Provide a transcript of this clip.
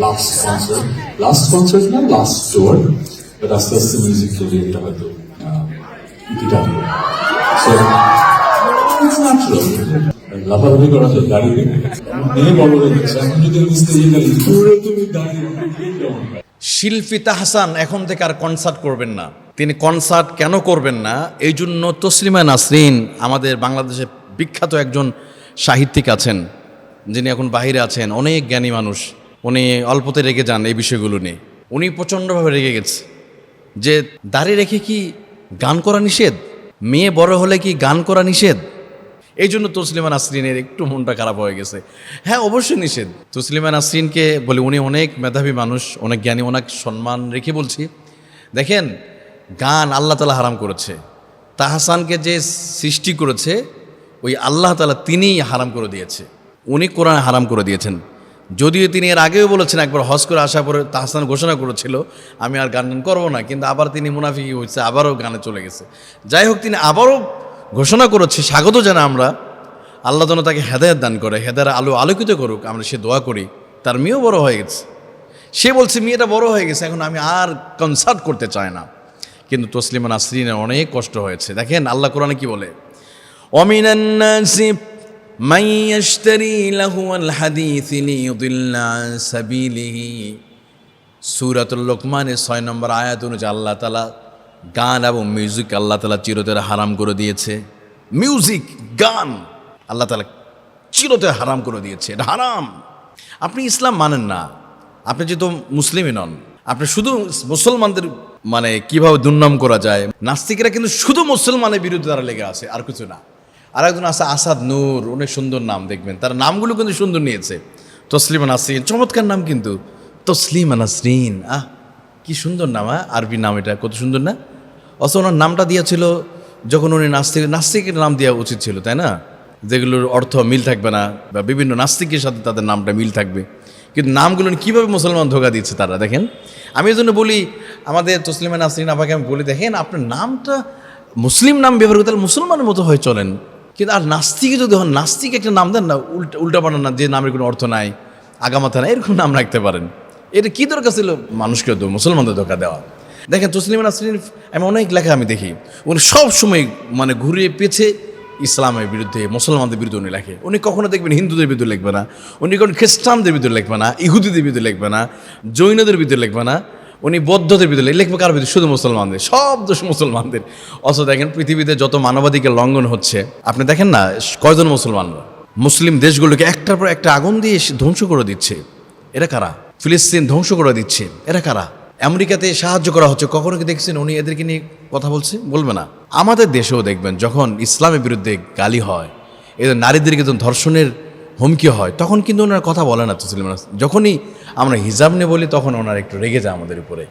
Last concert last concert না last tour but আস্তে আস্তে মিউজিক ক্যারিয়ার এটা হয়তো আহ, ইতিটা দিব সো লাফালাফি করা যায় দাঁড়িয়ে বড় হয়ে গেছে এখন যদি পুরো তুমি দাঁড়িয়ে? শিল্পী তাহসান এখন থেকে আর কনসার্ট করবেন না। তিনি কনসার্ট কেন করবেন না? এই জন্য তসলিমা নাসরিন আমাদের বাংলাদেশে বিখ্যাত একজন সাহিত্যিক আছেন। যিনি এখন বাইরে আছেন। অনেক জ্ঞানী মানুষ। উনি অল্পতে রেগে যান এই বিষয়গুলো নিয়ে। উনি প্রচণ্ডভাবে রেগে গেছে। যে দাঁড়িয়ে রেখে কি গান করা নিষেধ? মেয়ে বড় হলে কি গান করা নিষেধ? এই জন্য তসলিমা নাসরিনের একটু মনটা খারাপ হয়ে গেছে। হ্যাঁ অবশ্যই নিষেধ। তসলিমা নাসরিনকে বলে, উনি অনেক মেধাবী মানুষ, অনেক জ্ঞানী, অনেক সম্মান রেখে বলছি। দেখেন, গান আল্লাহ তালা হারাম করেছে। তাহসানকে যে সৃষ্টি করেছে, ওই আল্লাহ তালা তিনিই হারাম করে দিয়েছে। উনি কোরআন হারাম করে দিয়েছেন। যদিও তিনি এর আগেও বলেছেন, একবার হজ করে আসার পরে তাহসান ঘোষণা করেছিল, আমি আর গান গান করব না। কিন্তু আবার তিনি মুনাফিকি হয়েছে, আবারও গানে চলে গেছে। যাই হোক, তিনি আবারও ঘোষণা করেছে, স্বাগত জানা আমরা। আল্লাহ যেন তাকে হেদায়ত দান করে হেদার আলো আলোকিত করুক, আমরা সে দোয়া করি। তার মেয়েও বড় হয়ে গেছে। সে বলছে, মেয়েটা বড় হয়ে গেছে, এখন আমি আর কনসার্ট করতে চাই না। কিন্তু তসলিমা নাসরিনের অনেক কষ্ট হয়েছে। দেখেন, আল্লাহ কোরআনে কি বলে? অমিনান্না من يشتري لهو الحديث ليضل عن سبيله সুরাতুল লোকমানের ছয় নম্বর আয়াত অনুযায়ী আল্লাহ তালা গান এবং মিউজিক আল্লাহ তালা চিরতরে হারাম করে দিয়েছে মিউজিক গান আল্লাহ তালা চিরতরে হারাম করে দিয়েছে এটা হারাম আপনি ইসলাম মানেন না আপনি যেহেতু মুসলিমই নন আপনি শুধু মুসলমানদের মানে কিভাবে দুর্নাম করা যায় নাস্তিকেরা কিন্তু শুধু মুসলমানের বিরুদ্ধে তারা লেগে আছে আর কিছু না আর একজন আছে আসাদ নূর অনেক সুন্দর নাম দেখবেন। তার নামগুলো কিন্তু সুন্দর নিয়েছে। তসলিমা নাসরিন, চমৎকার নাম কিন্তু। তসলিমা নাসরিন, আহ, কি সুন্দর নাম হ্যাঁ আরবি নাম এটা, কত সুন্দর না? অথচ ওনার নামটা দিয়েছিল যখন উনি নাস্তিক, নাস্তিকের নাম দেওয়া উচিত ছিল, তাই না? যেগুলোর অর্থ মিল থাকবে না, বা বিভিন্ন নাস্তিকের সাথে তাদের নামটা মিল থাকবে। কিন্তু নামগুলো কীভাবে মুসলমান ধোকা দিচ্ছে তারা, দেখেন? আমি এই জন্য বলি, আমাদের তসলিমা নাসরিন আপাকে আমি বলি, দেখেন, আপনার নামটা মুসলিম নাম ব্যবহার করে তাহলে মুসলমানের মতো হয়ে চলেন। কিন্তু আর নাস্তিকে যদি হন, নাস্তিক একটা নাম দেন না, উল্টা উল্টা বানান না, যে নামের কোনো অর্থ নাই, আগামাথা নাই, এরকম নাম রাখতে পারেন। এটা কী দরকার ছিল? মানুষকে তো, মুসলমানদের ধোকা দেওয়া। দেখেন তসলিমা নাসরিন, আমি অনেক লেখা আমি দেখি। উনি সব সময় মানে ঘুরিয়ে পেছে ইসলামের বিরুদ্ধে, মুসলমানদের বিরুদ্ধে উনি লেখে। উনি কখনো দেখবেন হিন্দুদের বিরুদ্ধে লিখবে না, উনি কখনো খ্রিস্টানদের বিরুদ্ধে লিখবে না, ইহুদিদের বিরুদ্ধে লিখবে না, জৈনদের বিরুদ্ধে লিখবে না। উনি বৌদ্ধদের বিরুদ্ধে লিখবে। কার বিরুদ্ধে শুধু মুসলমানদের, সব দোষ মুসলমানদের। অথচ দেখেন পৃথিবীতে যত মানবাধিকার লঙ্ঘন হচ্ছে, আপনি দেখেন না, কয়জন মুসলমান? মুসলিম দেশগুলোকে একটার পর একটা আগুন দিয়ে ধ্বংস করে দিচ্ছে। এরা কারা? ফিলিস্তিন ধ্বংস করে দিচ্ছে। এরা কারা? আমেরিকাতে সাহায্য করা হচ্ছে। কখনো কি দেখছেন উনি এদেরকে নিয়ে কথা বলছে? বলবে না। আমাদের দেশেও দেখবেন, যখন ইসলামের বিরুদ্ধে গালি হয়, এদের নারীদেরকে ধর্ষণের হুমকি হয়, তখন কিন্তু ওনার কথা বলে না তসলিম যখনই আমরা হিজাব নিয়ে বলি, তখন ওনারা একটু রেগে যায় আমাদের উপরে।